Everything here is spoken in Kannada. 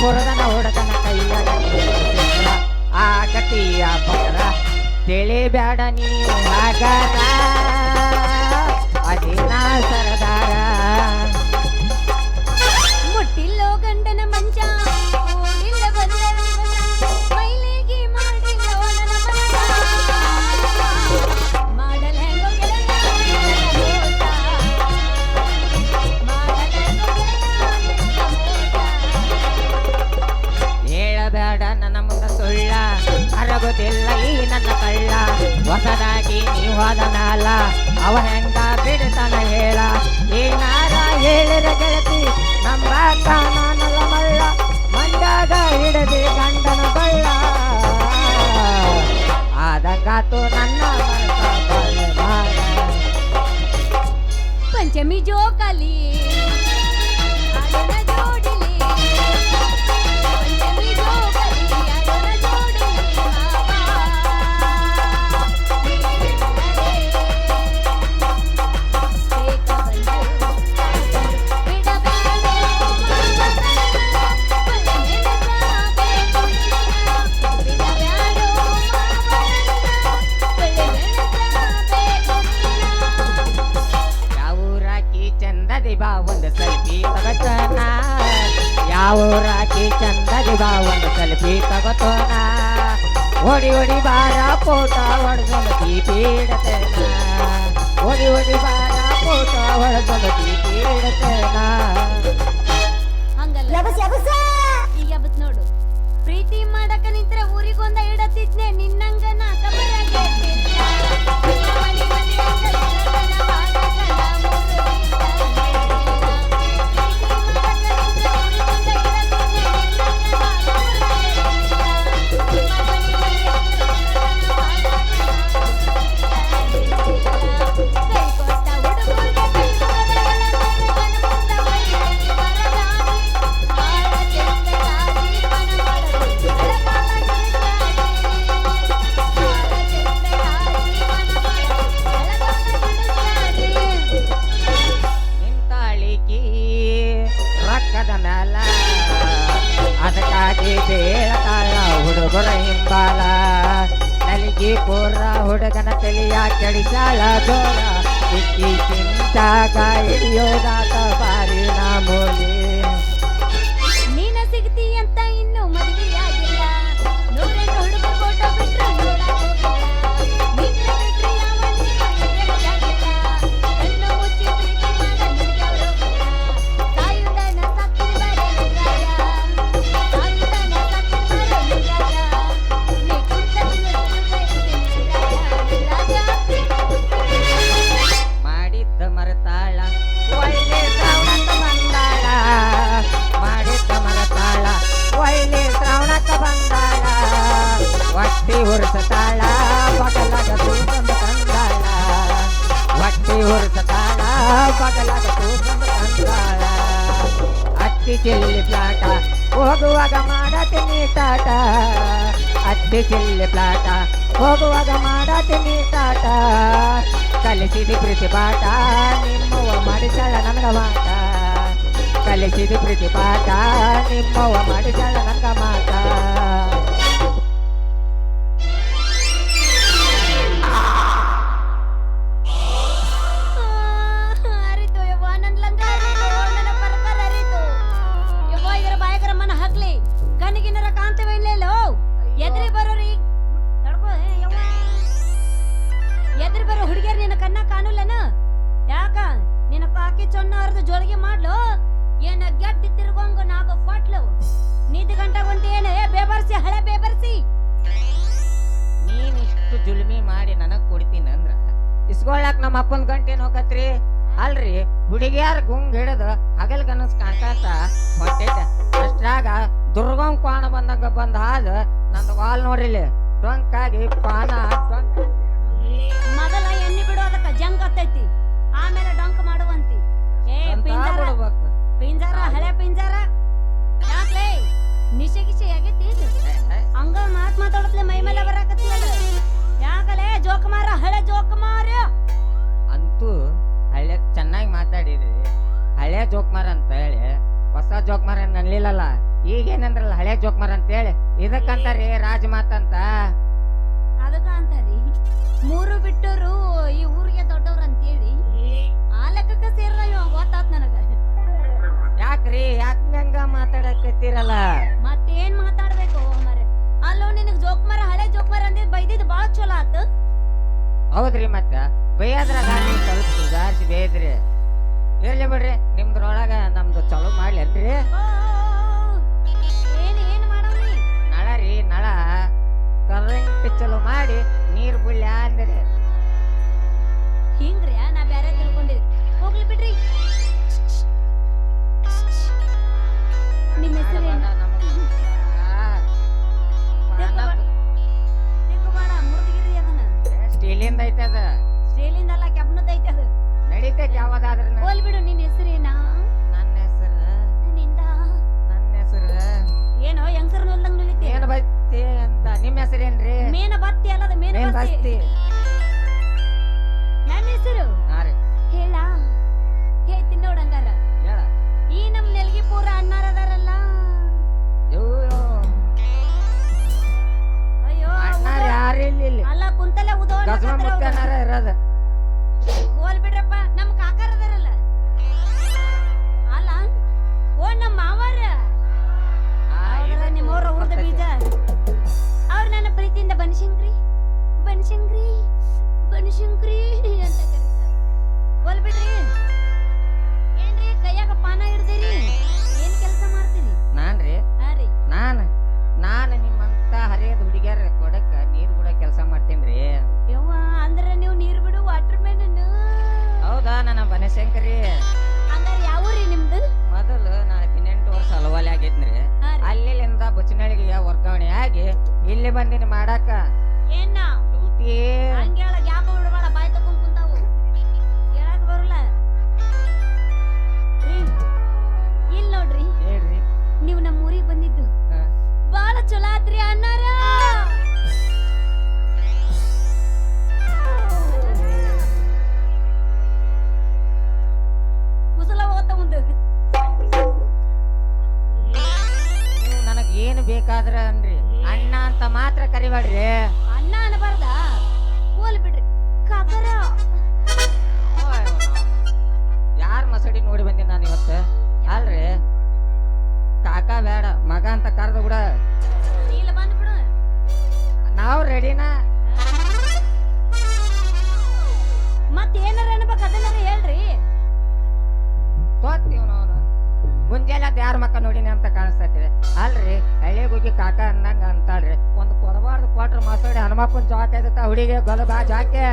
ಪುರದನ ಕೈಯ ಕೈಯಾಗ ಸಿಕ್ರ. ಆ ಗತಿಯ ಪತ್ರ ತಿಳಿಬ್ಯಾಡ ನೀ ಮಗನ ಅದಿನ ಸರದಾರ ಹೊಸದಾಗಿ ನೀ ಹೋದ ಮ್ಯಾಲ ಅವ ಹೆಂಗ ಬಿಡ್ತಾನ ಹೇಳ. ಏನಾರ ಹೇಳಿರ ಗೆಳತಿ, ನಮ್ಮ ಕಾನಲ್ಲ ಮಳ್ಳ ಮಂಡಾಗ ಹಿಡದಿ ಗಂಡನ ಬಳ್ಳ. ಆದಂಗಾತು ನನ್ನ. ಪಂಚಮಿ ಜೋಕಾಲಿ ಆಡೋಣ ಚಂದದಿ ಬಾ, ಒಂದು ಸೆಲ್ಫಿ ತಗೋತೋಣ ಯಾವೂರಾಕಿ ಚಂದದಿ ಬಾ, ಒಂದು ಸೆಲ್ಫಿ ತಗೋತೋಣ ಓಡಿ ಓಡಿ ಬಾರ ಫೋಟೋ ಹೊಡೆದೊಂದು ದೀಪಿ ಇಡತೇನ ಓಡಿ ಓಡಿ ಬಾರ ಫೋಟೋ ಹೊಡೆದೊಂದು ದೀಪಿ ಹಿಂಬಾಲ ನಲಿಗೆ ಪೂರ ಹುಡುಗನ ತಲೆಯ ಕೆಡಿಸಾಳ ದೋರ ಇಕ್ಕಿ ಚಿಂತಾಗ ಹಿಡಿಯೋದಾತ ಬಾರಿ ನಾಮೂಲಿ ಹೊಟ್ಟಿ ಹುರ್ಸತಾಳ ಬಗಲಗ ತೂಕಂದು ತಂದಾಳ ಹೊಟ್ಟಿ ಹುರ್ಸತಾಳ ಬಗಲಗ ತೂಕಂದು ತಂದಾಳ ಅತ್ತಿ ಚೆಲ್ಲಿ ಪ್ಲಾಟ ಹೋಗುವಾಗ ಮಾಡತೀನಿ ಟಾಟ ಅತ್ತಿ ಚೆಲ್ಲಿ ಪ್ಲಾಟ ಹೋಗುವಾಗ ಮಾಡತೀನಿ ಟಾಟ ಕಲಿಸಿದಿ ಪ್ರೀತಿ ಪಾಠ ನಿಮ್ಮವ್ವ ಮಾಡಿಸಾಳ ನನಗ ಮಾಟ ಕಲಿಸಿದಿ ಪ್ರೀತಿ ಪಾಠ ನಿಮ್ಮವ್ವ ಮಾಡಿಸಾಳ ನನಗ ಮಾಟ ಎದ್ರಿ ಬರೋರಿ ತಡ್ಕೋ ಎದ್ರಿ ಬರೋ ಹುಡುಗಿಯರ್ ನಿನ್ನ ಕಣ್ಣ ಕಾಣುಲ್ಲನ? ಯಾಕ? ನಿನ್ನ ಕಾಕಿ ಚೊನ್ನ ಹರಿದು ಜೋಳಿಗೆ ಮಾಡ್ಲು? ಏನ ಗೆಡ್ಡಿ ತಿರ್ಗೊಂಗ ನಾಗ ಕೊಟ್ಲು ನಿದ್ದೆ ಗಂಟ ಗುಂಟಿ ಏ, ಬೇಬರ್ಸಿ, ಹಳೆ ಬೇಬರ್ಸಿ. ನೀನಿಷ್ಟು ಜುಲ್ಮಿ ಮಾಡಿ ನನಗ್ ಕೊಡ್ತೀನಿ ಅಂದ್ರ ಇಸ್ಕೊಳಕ್ ನಮ್ಮ ಅಪ್ಪನ ಗಂಟೇನ್ ಹೋಗತ್ರಿ ಅಲ್ರಿ, ಹುಡುಗಿಯಾರ ಗುಂಗ್ ಹಿಡಿದು ಹಗಲ್ ಕನಸ್ ಕಾಣ್ಕಾತ ಹೊಟ್ಟೆ ಅಷ್ಟ್ರಾಗ ದುರ್ಗಂ ಕಾಣ ಬಂದಂಗ ಬಂದ ನಂದು ವಾಲ್ ನೋಡ್ರಿಲಿ ಡೊಂಕಾಗಿ ಪಾನ ಡೊಂಕ ಮೊದಲ ಎಣ್ಣೆ ಬಿಡೋದಕ್ಕ ಜಂಗ್ ಹತ್ತೈತಿ ಆಮೇಲೆ ಡೊಂಕ್ ಮಾಡುವಂತಿ. ಏ ಪಿಂಜಾರ. ಪಿಂಜಾರ ಹಳೆ ಪಿಂಜಾರ. ಯಾಕ್ಲೇ? ನಿಶೆ ಗಿಶೆ ಆಗೈತಿ ಇದು? ಹಂಗ ಮಾತ್ ಮಾತಾಡತ್ಲೆ ಮೈ ಮೇಲೆ ಬರಾಕತ್ತಿಯಲ್ಲ ಯಾಕಲೇ? ಜೋಕುಮಾರ ಹಳೆ ಜೋಕುಮಾರ ಅಂತೂ ಹಳೆ ಚೆನ್ನಾಗಿ ಮಾತಾಡಿರಿ. ಹಳೆ ಜೋಕ್ಮಾರ ಅಂತ ಹೇಳಿ. ಹೊಸ ಜೋಕ್ಮಾರ ನನ್ಲಿಲ್ಲಲ್ಲ ಈಗೇನಂದ್ರಲ್ಲ ಹಳೆ ಜೋಕ್ಮರ್ ಅಂತೇಳಿ. ಇದಕ್ಕಂತಾರಿ ರಾಜ ಮಾತಂತ ಅದಕ್ಕ ಅಂತಾರಿ ಮೂರು ಬಿಟ್ಟರು ಈ ಊರಿಗೆ ದೊಡ್ಡವ್ರು ಅಂತೇಳಿ. ಆ ಲೆಕ್ಕಕ್ಕ ಸೇರ್ದ ಇವ ಗೊತ್ತಾತ್ ನನಗ. ಯಾಕ್ರಿ? ಯಾಕಂಗ ಮಾತಾಡಕತ್ತೀರಲ್ಲ? ಮತ್ತೇನ್ ಮಾತಾಡ್ಬೇಕು ಮರ ಅಲ್ಲೋ ನಿನಗ್ ಜೋಕ್ಮರ ಹಳೆ ಜೋಕ್ಮರ ಅಂದಿದ್ ಬೈದಿದ್ ಬಾಳ ಚಲೋ ಆತು. ಹೌದ್ರಿ ಮತ್ತ? ಬೈಯಾದ್ರಾಗ ನೀವು ಸ್ವಲ್ಪ ಸುಧಾರಿಸಿ ಬೇಯ್ದ್ರಿ ಇರ್ಲಿ ಬಿಡ್ರಿ ನಿಮ್ದ್ರೊಳಗ ನಮ್ದು ಚಲೋ ಮಾಡ್ಲಿ ಓ, ಕರೆಂಟ್ ಚಲೋ ಮಾಡಿ ನೀರ್ ಬುಳ್ಳ ಅಂದ್ರೆ ಹಿಂಗ್ರಿ ನಾ ಬ್ಯಾರೆ ತಿಳ್ಕೊಂಡಿದ್ದೆ ಹೋಗ್ಲಿ ಬಿಡ್ರಿ. ಗಜಮ ಮುತ್ತನಾರ ಇರೋದು. ಹೋಲ್ ಬಿಡ್ರಪ್ಪ ನಮ್ ಕಾಕಾರ ಅದಾರಲ್ಲ. ಬಂದಿನಿ ಮಾಡಾಕ. ಅಣ್ಣ ಅನ್ಬಾರ್ದ? ಹೋಲ್ ಬಿಡ್ರಿ. ಕಾಕರ ಯಾರ ಮಸಡಿ ನೋಡಿ ಬಂದೀನಿ ನಾನು ಇವತ್ತು? ಅಲ್ರಿ? ಕಾಕ ಬೇಡ ಮಗ ಅಂತ ಕರೆದು ಬಿಡ. ಇಲ್ಲ ಬಂದ್ಬಿಡು ನಾವು ರೆಡಿನಾ ಮತ್ ಏನಾರ ಅನ್ಬೇಕು ಅದನ್ನಾರ ಹೇಳ್ರಿ. ತೋತೀವ್ ನಾವು ಮುಂಜಾನೆ ಅದ್ ಯಾರ ಮಕ್ಕ ನೋಡಿನಿ ಅಂತ ಕಾಣಿಸ್ತೈತಿ ಅಲ್ರಿ ಹಳ್ಳಿ ಹೋಗಿ ಕಾಕ ಅನ್ನಂಗ ಅಂತಾಳ್ರಿ. ಒಂದ್ ಹನುಮಪ್ಪನ ಜಾಕ್ ಐತ ಹುಡುಗಿ ಗೊಲಬಾ ಜಾಕೆ